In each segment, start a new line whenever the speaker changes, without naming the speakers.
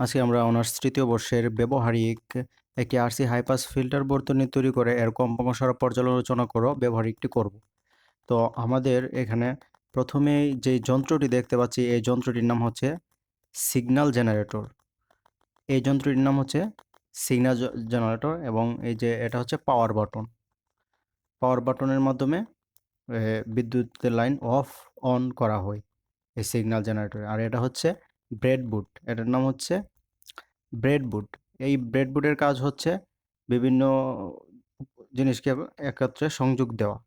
আজকে আমরা অনার্স তৃতীয় বর্ষের ব্যবহারিক একটি আরসি হাইপাস ফিল্টার বর্তনী তৈরি করে এর কম্পাঙ্ক পর্যালোচনা করো ব্যবহারিকটি করব। তো আমাদের এখানে প্রথমেই যে যন্ত্রটি দেখতে পাচ্ছি, এই যন্ত্রটির নাম হচ্ছে সিগন্যাল জেনারেটর এই যন্ত্রটির নাম হচ্ছে সিগন্যাল জেনারেটর এবং এই যে এটা হচ্ছে পাওয়ার বাটন পাওয়ার বাটনের মাধ্যমে বিদ্যুতের লাইন অফ অন করা হয়, এই সিগন্যাল জেনারেটর আর এটা হচ্ছে ব্রেডবোর্ড এটার নাম হচ্ছে ব্রেডবোর্ড এই ব্রেডবোর্ডের কাজ হচ্ছে বিভিন্ন জিনিসকে একত্রে সংযোগ দেওয়া।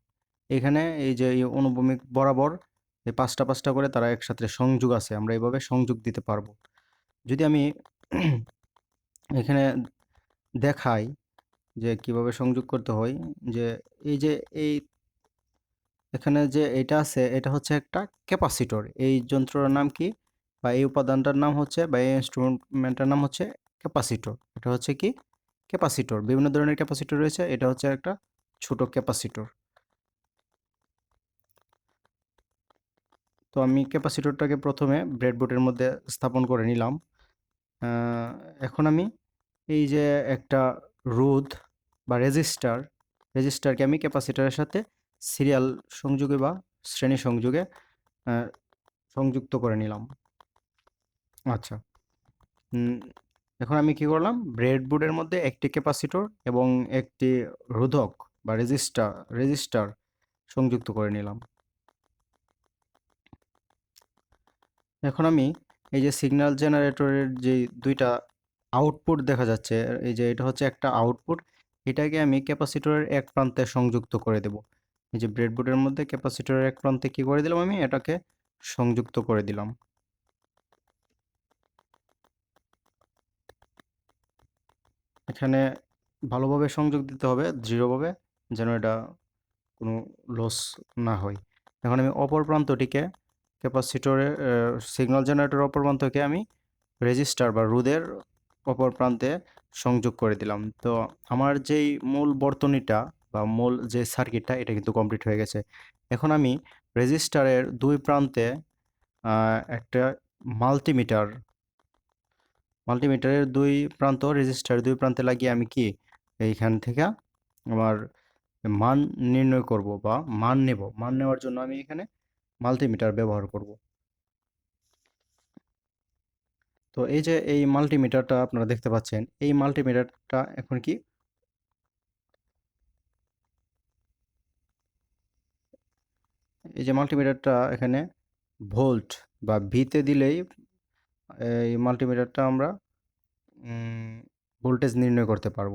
এখানে এই যে এই অনুভূমিক বরাবর এই পাঁচটা পাঁচটা করে তারা একসাথে সংযোগ আছে, আমরা এইভাবে সংযোগ দিতে পারব। যদি আমি এখানে দেখাই যে কীভাবে সংযোগ করতে হয়, যে এই যে এই এখানে যে এটা আছে, এটা হচ্ছে একটা ক্যাপাসিটর। এই যন্ত্রটার নাম কি? বা এই উপাদানটার নাম হচ্ছে বা এই ইনস্ট্রুমেন্টটার নাম হচ্ছে ক্যাপাসিটর এটা হচ্ছে কি? ক্যাপাসিটর বিভিন্ন ধরনের ক্যাপাসিটর রয়েছে। এটা হচ্ছে একটা ছোট ক্যাপাসিটর তো আমি ক্যাপাসিটরটাকে প্রথমে ব্রেডবোর্ডের মধ্যে স্থাপন করে নিলাম। এখন আমি এই যে একটা রোধ বা রেজিস্টার, রেজিস্টারকে আমি ক্যাপাসিটরের সাথে সিরিয়াল সংযোগে বা শ্রেণি সংযোগে সংযুক্ত করে নিলাম। আচ্ছা। এখন আমি কি করলাম? ব্রেডবোর্ডের মধ্যে একটি ক্যাপাসিটর এবং একটি রোধক বা রেজিস্টার রেজিস্টার সংযুক্ত করে নিলাম। এখন আমি এই যে সিগন্যাল জেনারেটরের যে দুইটা আউটপুট দেখা যাচ্ছে, এই যে এটা হচ্ছে একটা আউটপুট এটাকে আমি ক্যাপাসিটরের এক প্রান্তে সংযুক্ত করে দেব। এই যে ব্রেডবোর্ডের মধ্যে ক্যাপাসিটরের এক প্রান্তে কি করে দিলাম আমি? এটাকে সংযুক্ত করে দিলাম। এখানে ভালোভাবে সংযোগ দিতে হবে, দৃঢ়ভাবে যেন এটা কোনো লস না হয়। এখন আমি অপর প্রান্তটিকে ক্যাপাসিটরের সিগন্যাল জেনারেটর অপর প্রান্তকে আমি রেজিস্টার বা রোধের অপর প্রান্তে সংযোগ করে দিলাম। তো আমার যেই মূল বর্তনীটা বা মূল যে সার্কিটটা এটা কিন্তু কমপ্লিট হয়ে গেছে। এখন আমি রেজিস্টারের দুই প্রান্তে একটা মাল্টিমিটার মাল্টিমিটারের দুই প্রান্ত রেজিস্টার দুই প্রান্তে লাগিয়ে আমি কি এইখান থেকে আমার মান নির্ণয় করব বা মান নেব। মান নেওয়ার জন্য আমি এখানে মাল্টিমিটার ব্যবহার করব। তো এই যে এই মাল্টিমিটারটা আপনারা দেখতে পাচ্ছেন, এই মাল্টিমিটারটা এখন কি? এই যে মাল্টিমিটারটা এখানে ভোল্ট বা ভিতে দিলেই এই মাল্টিমিটারটা আমরা ভোল্টেজ নির্ণয় করতে পারব।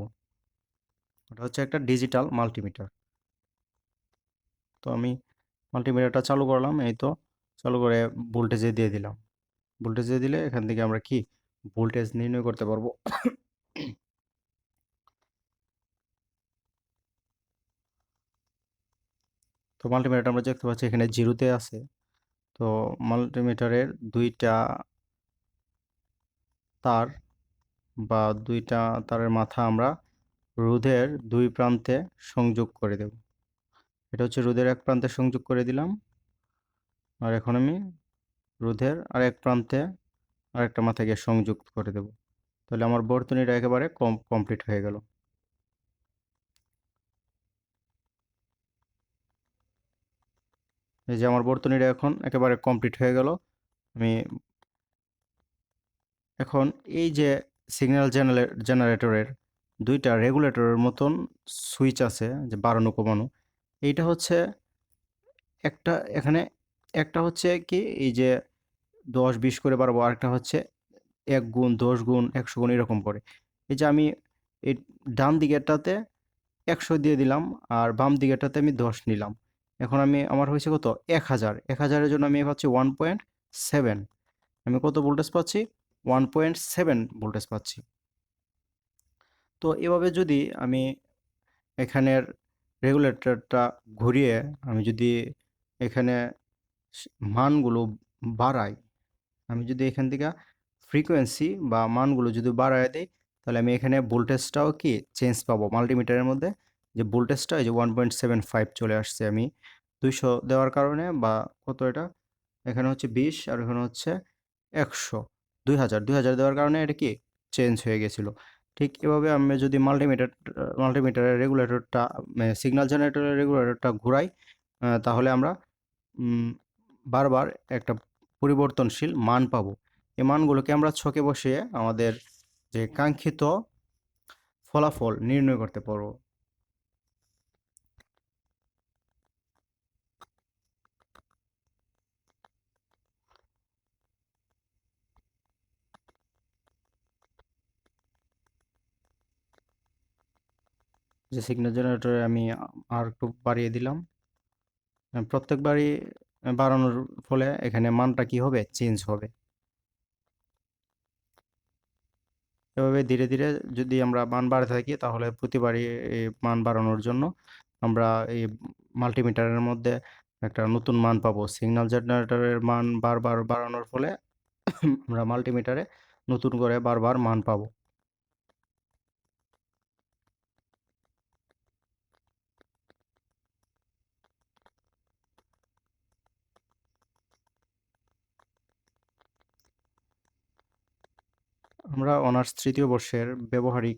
ওটা হচ্ছে একটা ডিজিটাল মাল্টিমিটার তো আমি মাল্টিমিটারটা চালু করলাম, এই তো চালু করে ভোল্টেজে দিয়ে দিলাম। ভোল্টেজে দিলে এখান থেকে আমরা কি ভোল্টেজ নির্ণয় করতে পারব? তো মাল্টিমিটার আমরা দেখতে পাচ্ছি এখানে জিরোতে আছে। তো মাল্টিমিটারের দুইটা তার বা দুইটা তারের মাথা আমরা রোধের দুই প্রান্তে সংযোগ করে দেব। এটা হচ্ছে রোধের এক প্রান্তে সংযোগ করে দিলাম। আর এখন আমি রোধের এক প্রান্তে আরেকটা মাথাকে সংযুক্ত করে দেব। তাহলে আমার বর্তনীটা একেবারে কম, কমপ্লিট হয়ে গেল। এই যে আমার বর্তনীটা এখন একেবারে কমপ্লিট হয়ে গেল। আমি এখন এই যে সিগন্যাল জেনারেটরের দুইটা রেগুলেটরের মতন সুইচ আছে, যে বাড়ানো কমানো, এইটা হচ্ছে একটা, এখানে একটা হচ্ছে কি, এই যে দশ বিশ করে বাড়াবো আরেকটা হচ্ছে এক গুণ, দশ গুণ, একশো গুণ, এরকম করে। এই যে আমি এই ডান দিকেরটাতে একশো দিয়ে দিলাম, আর বাম দিকেরটাতে আমি দশ নিলাম। এখন আমি, আমার হয়েছে কত? এক হাজার। এক হাজারের জন্য আমি পাচ্ছি ওয়ান পয়েন্ট সেভেন আমি কত ভোল্টেজ পাচ্ছি? ওয়ান পয়েন্ট সেভেন ভোল্টেজ পাচ্ছি। তো এভাবে যদি আমি এখানের রেগুলেটরটা ঘুরিয়ে আমি যদি এখানে মানগুলো বাড়াই, আমি যদি এখান থেকে ফ্রিকোয়েন্সি বা মানগুলো যদি বাড়ায় দিই, তাহলে আমি এখানে ভোল্টেজটাও কি চেঞ্জ পাবো? মাল্টিমিটারের মধ্যে যে ভোল্টেজটা এই যে ওয়ান পয়েন্ট সেভেন ফাইভ চলে আসছে আমি দুইশো দেওয়ার কারণে বা কত এটা? এখানে হচ্ছে বিশ আর এখানে হচ্ছে একশো। দুই হাজার দুই হাজার দেওয়ার কারণে এটা কি চেঞ্জ হয়ে গেছিল। ঠিক এভাবে আমি যদি মাল্টিমিটার মাল্টিমিটারের রেগুলেটরটা সিগন্যাল জেনারেটরের রেগুলেটরটা ঘুরাই তাহলে আমরা বারবার একটা পরিবর্তনশীল মান পাবো। এই মানগুলোকে আমরা ছকে বসিয়ে আমাদের যে কাঙ্ক্ষিত ফলাফল নির্ণয় করতে পারব। যে সিগন্যাল জেনারেটরে আমি আর একটু বাড়িয়ে দিলাম। প্রত্যেকবারই বাড়ানোর ফলে এখানে মানটা কি হবে? চেঞ্জ হবে। এভাবে ধীরে ধীরে যদি আমরা মান বাড়াতে থাকি, তাহলে প্রতিবারই মান বাড়ানোর জন্য আমরা এই মাল্টিমিটারের মধ্যে একটা নতুন মান পাবো। সিগন্যাল জেনারেটরের মান বারবার বাড়ানোর ফলে আমরা মাল্টিমিটারে নতুন করে বারবার মান পাবো। আমরা অনার্স তৃতীয় বর্ষের ব্যবহারিক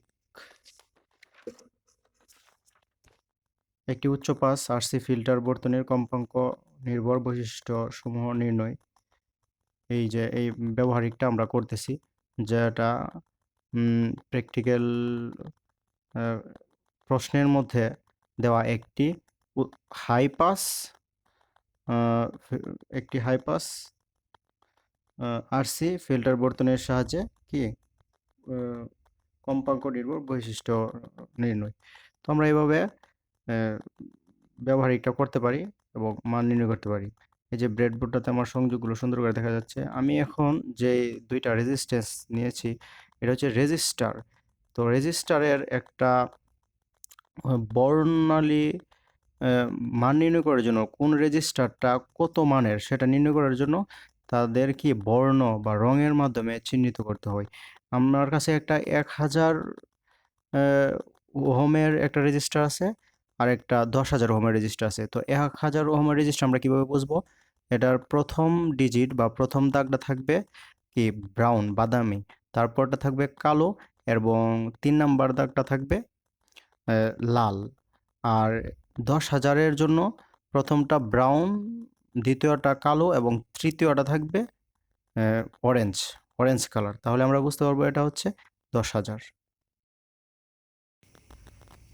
একটি উচ্চ পাস আরসি ফিল্টার বর্তনের কম্পাঙ্ক নির্ভর বৈশিষ্ট্য সমূহ নির্ণয়। এই যে, এই ব্যবহারিকটা আমরা করতেছি, যেটা প্র্যাকটিক্যাল প্রশ্নের মধ্যে দেওয়া একটি হাই পাস একটি হাই পাস আরসি ফিল্টার বর্তনের সাহায্যে কি? কম্পাঙ্ক নির্ভর বৈশিষ্ট্য নির্ণয়। তো আমরা এইভাবে আহ, ব্যবহারিকটা করতে পারি এবং মান নির্ণয় করতে পারি। এই যে ব্রেডবোর্ডটাতে আমার সংযোগগুলো সুন্দর করে দেখা যাচ্ছে। আমি এখন যে দুইটা রেজিস্ট্যান্স নিয়েছি এটা হচ্ছে রেজিস্টার তো রেজিস্টারের একটা বর্ণালী মান নির্ণয় করার জন্য কোন রেজিস্টারটা কত মানের সেটা নির্ণয় করার জন্য তাদের কি বর্ণ বা রঙের মাধ্যমে চিহ্নিত করতে হয়। আমার কাছে একটা এক হাজার ওহমের একটা রেজিস্টার আছে আর একটা দশ হাজার ওহমের রেজিস্টার আছে। তো এক হাজার ওহমের রেজিস্টার আমরা কীভাবে বুঝব? এটার প্রথম ডিজিট বা প্রথম দাগটা থাকবে কি? ব্রাউন বাদামি। তারপরটা থাকবে কালো এবং তিন নাম্বার দাগটা থাকবে লাল। আর দশ হাজারের জন্য প্রথমটা ব্রাউন দ্বিতীয়টা কালো এবং তৃতীয়টা থাকবে অরেঞ্জ অরেঞ্জ কালার তাহলে আমরা বুঝতে পারব এটা হচ্ছে দশ হাজার।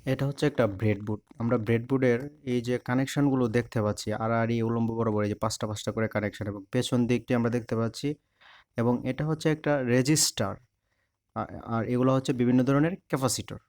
এটা হচ্ছে একটা ব্রেডবোর্ড আমরা ব্রেডবোর্ডের এই যে কানেকশানগুলো দেখতে পাচ্ছি আর আর এই উলম্ব, বরাবর এই যে পাঁচটা পাঁচটা করে কানেকশান এবং পেছন দিকটি আমরা দেখতে পাচ্ছি এবং এটা হচ্ছে একটা রেজিস্টার আর এগুলো হচ্ছে বিভিন্ন ধরনের ক্যাপাসিটর